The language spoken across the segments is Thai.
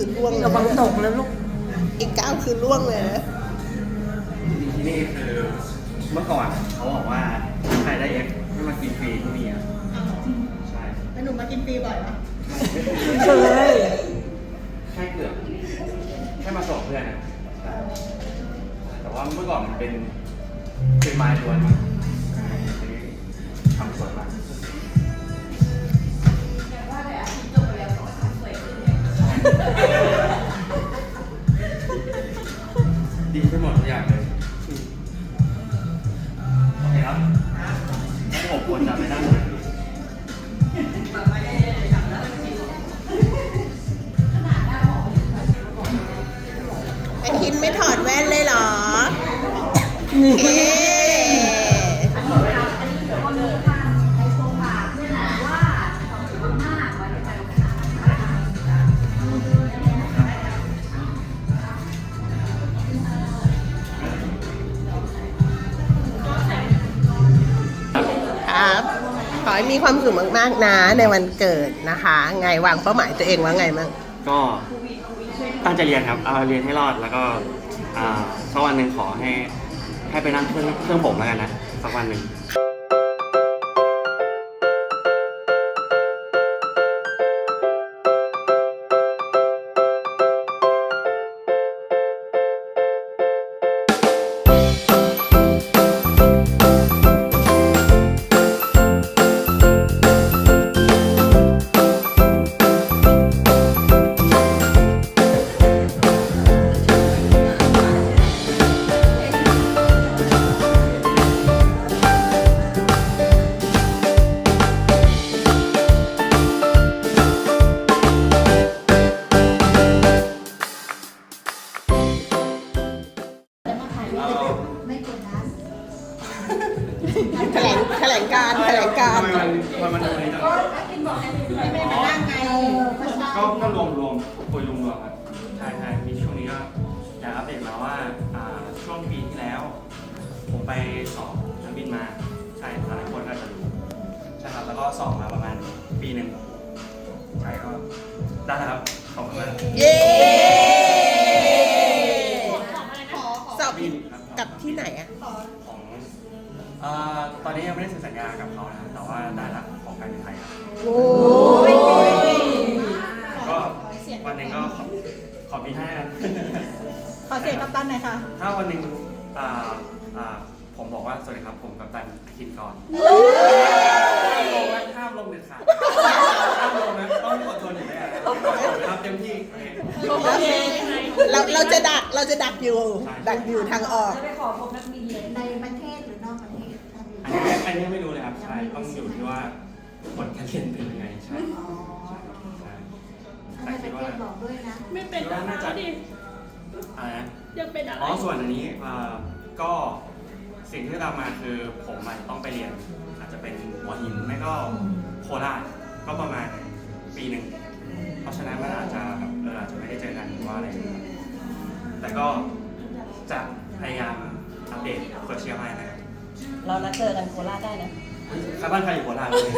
คือล่วงเลยระวังตกแล้วลูก อีกเก้าคือล่วงเลยนะที่นี่คือเมื่อก่อนเขาบอกว่าถ้าใครได้เอ็กให้มากินฟรีที่นี่อะใช่แล้วหนูมากินฟรีบ่อยไหมเคยแค่เกือบแค่มาส่งเพื่อนอะใช่แต่ว่าเมื่อก่อนมันเป็นเป็นไม้ล้วนมั้งอันนี้ทำสวยมา ดีไปหมดทุกอย่างเลย โอเคครับงั้นผมควรจะไปนั่งไหนไอทินไม่ถอดแว่นเลยเหรอเอ๊ค ขอให้มีความสุขมากๆนะในวันเกิดนะคะ ไงวางเป้าหมายตัวเองว่าไงมั่งก็ตั้งใจเรียนครับ เอาเรียนให้รอดแล้วก็อ่าสักวันหนึ่งขอให้ให้ไปนั่งเครื่องเครื่องผมแล้วกันนะสักวันหนึ่ง ลงแถลงการแถลงการ ทำไมมันทำไมมันอะไรจังไม่มานั่งไงก็ชอบก็ก็รวมรวมคุยรวมรวมครับใช่ใช่มีช่วงนี้ก็อยากอัปเดตมาว่าอ่าช่วงปีที่แล้ว ผมไปสอบนักบินมา ใช่หลายคนก็อาจจะรู้ใช่ครับแล้วก็สอบมาประมาณปีหนึ่งใช่ก็ได้แล้วครับขอบคุณมากเย้สอบบินครับ กับที่ไหนอะ ของ เอ่อตอนนี้ยังไม่ได้เซ็นสัญญากับเขานะครับแต่ว่าได้ละของการบินไทยครับโอ้ยก็วันหนึ่งก็ขอขอบินให้นะขอเสียงกัปตันหน่อยค่ะ ถ้าวันหนึ่งอ่าอ่าผมบอกว่าสวัสดีครับผมกัปตันอาคินก่อนห้ามลงเด็ดขาดห้ามลงนะต้องอดทนอยู่แน่ทำเต็มที่โอเค เราเราจะดักเราจะดักอยู่ใช่ดักอยู่ทางออก จะไปขอพบนักบิน อันนี้อันนี้ไม่รู้เลยครับใช่ต้องอยู่ที่ว่าผลการเรียนเป็นยังไงใช่อ๋อใช่ถ้าในประเทศบอกด้วยนะไม่เป็นคิดแล้ว่าวน่าจะดิอะไรนะยังเป็นอะไรอ๋อส่วนอันนี้เอ่อก็สิ่งที่เรามาคือผมอาจจะต้องไปเรียน อาจจะเป็นหัวหินไม่ก็โคราชก็ประมาณปีหนึ่งเพราะฉะนั้นมันอาจจะแบบเอออาจจะไม่ได้เจอกันหรือว่าอะไรอย่างเงี้ยแต่ก็จะพยายามอัปเดตโซเชียลให้นะครับ เรานัดเจอกันโคราชได้นะใครบ้านใครอยู่โคราชเลย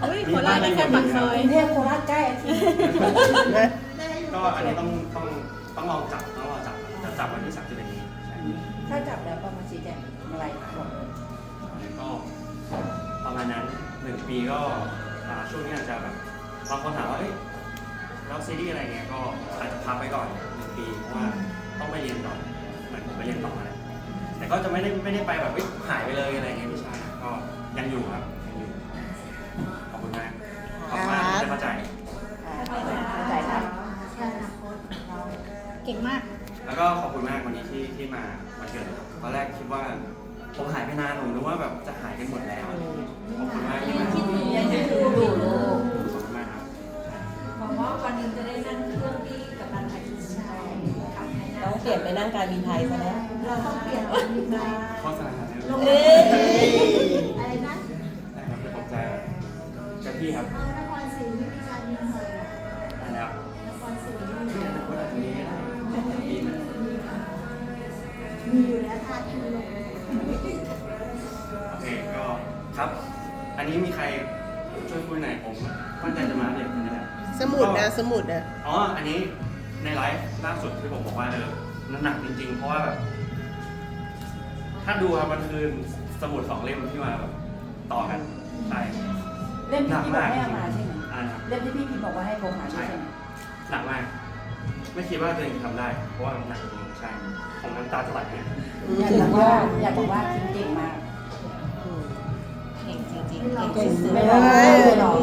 เฮ้ยโคราชได้แค่ปากซอยกรุงเทพโคราชใกล้อาทิตย์ก็อันนี้ต้องต้องต้องลองจับต้องลองจับจะจับวันที่สามสิบเอ็ดนี้ใช่ถ้าจับแล้วประมาณชี้แจงอะไรบอกเลยก็ประมาณนั้นหนึ่งปีก็อ่าช่วงนี้อาจจะแบบบางคนถามว่าเอ้ยแล้วซีรีส์อะไรเงี้ยก็อาจจะพักไปก่อนหนึ่งปีเพราะว่าต้องไปเรียนก่อนเหมือนผมไปเรียนต่อนะ แต่ก็จะไม่ได้ไม่ได้ไปแบบเอ้ยหายไปเลยอะไรเงี้ยไม่ใช่ก็ยังอยู่ครับยังอยู่ขอบคุณมากขอบคุณมากที่เข้าใจ เข้าใจครับเพื่ออนาคตของเราเก่งมาก แล้วก็ขอบคุณมากวันนี้ที่ที่มามาเกิดครับตอนแรกคิดว่าผมหายไปนานผมนึกว่าแบบจะหายกันหมดแล้วขอบคุณมากที่มายังคิดถึงอยู่ลูกขอบคุณมากค ไปนั่งการบินไทยซะแล้วเปลี่ยนบินไทยข้อสารหาเนี่ยลงเอ๊ะอะไรนะนะครับเดี๋ยจะจพี่ครับเอนครศรีมีการบินไทยได้แล้วนครศรีที่อนาคตอะมีได้มีอยู่แล้วค่ะที่ลงโอเคก็ครับ อันนี้มีใครช่วยคุยหน่อยผมตั้งใจจะมาเด็กคนนี้แหละสมุดนะสมุดนะอ๋อ อันนี้ในไลฟ์ล่าสุดที่ผมบอกว่าเออ น้ำหนักจริงๆ เพราะว่าแบบถ้าดูครับมันคือสมุดสองเล่มที่มาแบบต่อกันใช่เล่มที่พี่บอกให้เอามาใช่ไหมอ่าครับเล่มที่พี่พิมพ์บอกว่าให้โทรหาใช่ไหมหนักมาก ไม่คิดว่าตัวเองทำได้ เพราะว่าหนักจริงใช่ผมน้ำตาจะไหลเนี่ยอยากบอกว่าอยากบอกว่าคิมเก่งมากเก่งจริงไม่ๆลเก่องงไม่ไม่ลลอองงไม่ลอง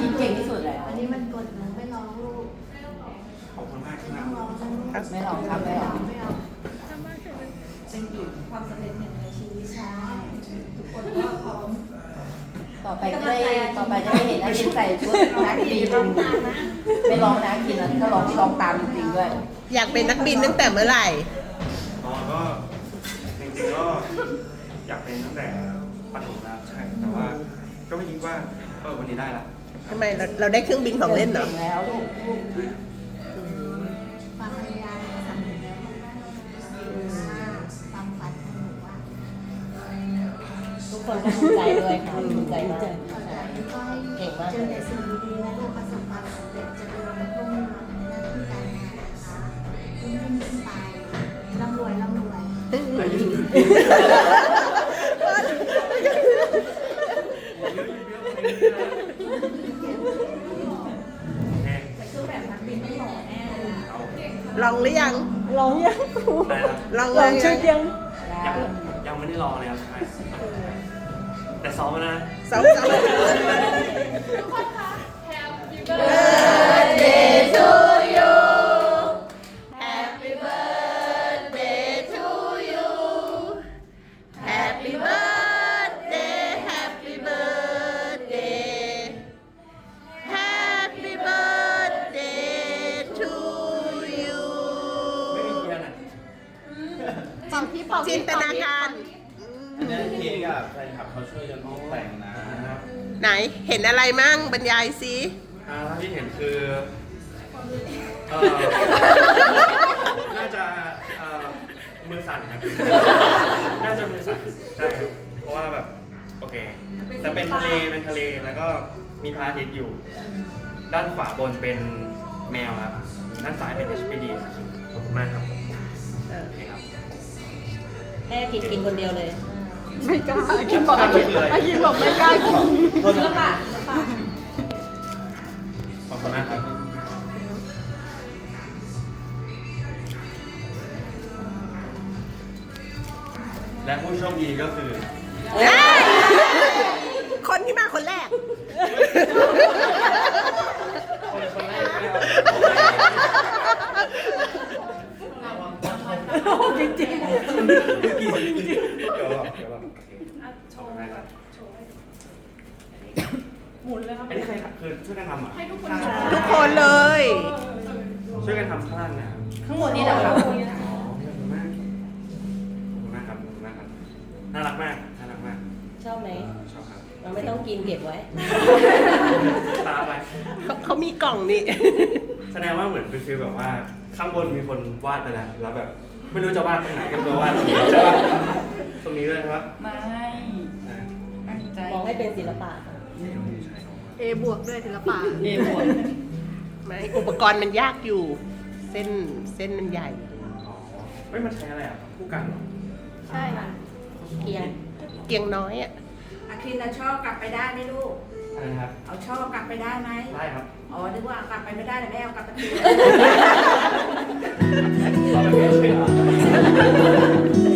คิมเก่งที่สุด องนะลูกไม่ลองครับไม่ลองไม่ลองเป็นอีกความสำเร็จหนึ่งในชีวิตใช่ทุกคนก็พร้อมต่อไปก็ได้ต่อไปจะได้เห็นนักกินใส่ชุดนักบินไม่ลองนะกินแล้วก็ลองที่ลองตามจริงๆด้วย อยากเป็นนักบินตั้งแต่เมื่อไหร่อ๋อก็จริงๆก็อยากเป็นตั้งแต่ปฐมแล้วใช่แต่ว่าก็ไม่คิดว่าเออวันนี้ได้ละทำไมเราเราได้เครื่องบินของเล่นเหรอก่งแล้วลูก คนก็ภูมิใจด้วยค่ะภูมิใจมากต่อไปก็ให้เก่งมากเจอแต่สิ่งดีๆนะลูกประสบความสำเร็จเจริญรุ่งเรืองในหน้าที่การงานนะคะยิ่งยิ่งขึ้นไปร่ำรวยร่ำรวยแต่ยิ่งโอเคแต่เครื่องแบบนักบินไม่หล่อแน่เลยเอาลองหรือยังลองยังได้ครับลองเลยยังยังยังไม่ได้ลองเลยครับใช่ แต่ซ้อมมานะสองสอง Happy birthday to you Happy birthday Happy birthday Happy birthday to you ไม่มีเทียนอะตอนพี่เป่าจินตนาการ อันนี้เค้กอะแฟนคลับเขาช่วยกันตกแต่งนะครับไหนเห็นอะไรมั่งบรรยายสิอ่าที่เห็นคือเออน่าจะเอ่อมือสั่นครับน่าจะมือสั่นใช่ครับเพราะว่าแบบโอเค แต่เป็นทะเลเป็นทะเลแล้วก็มีพระอาทิตย์อยู่ ด้านขวาบนเป็นแมวครับด้านซ้ายเป็น HPD ขอบคุณมากครับโอเคครับแค่กินกินคนเดียวเลย ไม่กล้าอาคิมบอกอาคิมอาคิมบอกไม่กล้ากินโทษนะครับขอบคุณมากครับและผู้โชคดีก็คือ คนที่มาคนแรก คนคนแรกไม่เอา จริงจริงจริงเดี๋ยวบอเดี๋ยวบอกโอเคขอบคุณมากครับหมุนเลยครับ อันนี้ใครคือช่วยกันทำอะให้ทุกคนทุกคนเลย ช่วยกันทำข้างล่างนะครับข้างบนนี้แหละครับอ๋อขอบคุณมากขอบคุณมากครับขอบคุณมากครับน่ารักมากน่ารักมากชอบไหมชอบครับเราไม่ต้องกินเก็บไว้ตามไป เขาเขามีกล่องนี่ แสดงว่าเหมือนเป็นฟีลแบบว่าข้างบนมีคนวาดไปแล้วแล้วแบบ ไม่รู้จะวาดตรงไหนก็ตัววาดตรงนี้ใช่ปะตรงนี้ด้วยใช่ปะไม่อ่าตั้งใจมองให้เป็นศิลปะใช่ใช่ครับเอบวกด้วยศิลปะเอ๋หมดไม่อุปกรณ์มันยากอยู่ เส้นเส้นมันใหญ่ อ๋อไม่มันใช้อะไรอะคู่กันเหรอใช่ค่ะเกียงเกียงน้อยอะ อาคินเราชอบกลับไปได้ไหมลูก อะไรนะครับ เอาชอบกลับไปได้ไหมได้ครับ อ๋อ นึกว่ากลับไปไม่ได้แต่แม่เอากลับไปคืน เอาแบบนี้ใช่เหรอ